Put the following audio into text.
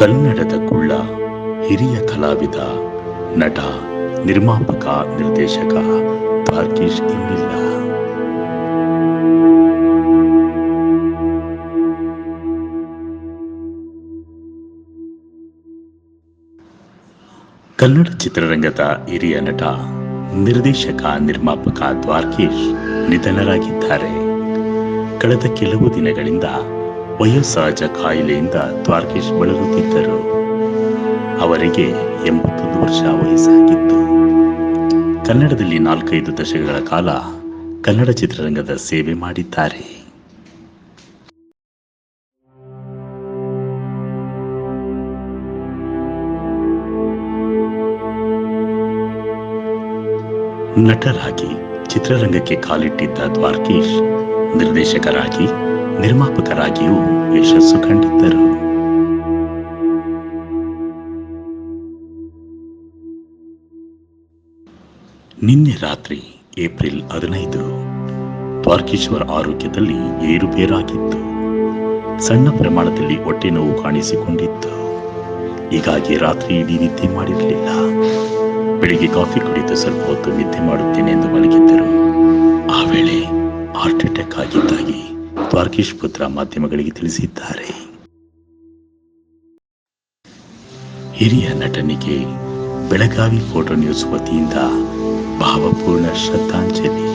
ಕನ್ನಡದ ಕುಳ್ಳ, ಹಿರಿಯ ಕಲಾವಿದ, ನಟ, ನಿರ್ಮಾಪಕ, ನಿರ್ದೇಶಕ ದ್ವಾರ್ಕೀಶ್ ಇನ್ನಿಲ್ಲ. ಕನ್ನಡ ಚಿತ್ರರಂಗದ ಹಿರಿಯ ನಟ, ನಿರ್ದೇಶಕ, ನಿರ್ಮಾಪಕ ದ್ವಾರ್ಕೀಶ್ ನಿಧನರಾಗಿದ್ದಾರೆ. ಕಳೆದ ಕೆಲವು ದಿನಗಳಿಂದ ವಯೋಸಹಜ ಕಾಯಿಲೆಯಿಂದ ದ್ವಾರಕೇಶ್ ಬಳಲುತ್ತಿದ್ದರು. ಅವರಿಗೆ ಎಂಬತ್ತೊಂದು ವರ್ಷ ವಯಸ್ಸಾಗಿತ್ತು. ಕನ್ನಡದಲ್ಲಿ ನಾಲ್ಕೈದು ದಶಕಗಳ ಕಾಲ ಕನ್ನಡ ಚಿತ್ರರಂಗದ ಸೇವೆ ಮಾಡಿದ್ದಾರೆ. ನಟರಾಗಿ ಚಿತ್ರರಂಗಕ್ಕೆ ಕಾಲಿಟ್ಟಿದ್ದ ದ್ವಾರಕೀಶ್ ನಿರ್ದೇಶಕರಾಗಿ ನಿರ್ಮಾಪಕರಾಗಿಯೂ ಯಶಸ್ಸು ಕಂಡಿದ್ದರು. ನಿನ್ನೆ ರಾತ್ರಿ, ಏಪ್ರಿಲ್ ಹದಿನೈದು, ಪಾರ್ಕೇಶ್ವರ್ ಆರೋಗ್ಯದಲ್ಲಿ ಏರುಪೇರಾಗಿತ್ತು. ಸಣ್ಣ ಪ್ರಮಾಣದಲ್ಲಿ ಹೊಟ್ಟೆ ನೋವು ಕಾಣಿಸಿಕೊಂಡಿತ್ತು. ಹೀಗಾಗಿ ರಾತ್ರಿ ಇಡೀ ನಿದ್ದೆ ಮಾಡಿರಲಿಲ್ಲ. ಬೆಳಿಗ್ಗೆ ಕಾಫಿ ಕುಡಿದು ಸ್ವಲ್ಪ ಹೊತ್ತು ನಿದ್ದೆ ಮಾಡುತ್ತೇನೆ ಎಂದು ಮಲಗಿದ್ದರು. ದ್ವಾರಕೀಶ್ ಪುತ್ರ ಮಾಧ್ಯಮಗಳಿಗೆ ತಿಳಿಸಿದ್ದಾರೆ. ಹಿರಿಯ ನಟನಿಗೆ ಬೆಳಗಾವಿ ಫೋಟೋ ನ್ಯೂಸ್ ವತಿಯಿಂದ ಭಾವಪೂರ್ಣ ಶ್ರದ್ಧಾಂಜಲಿ.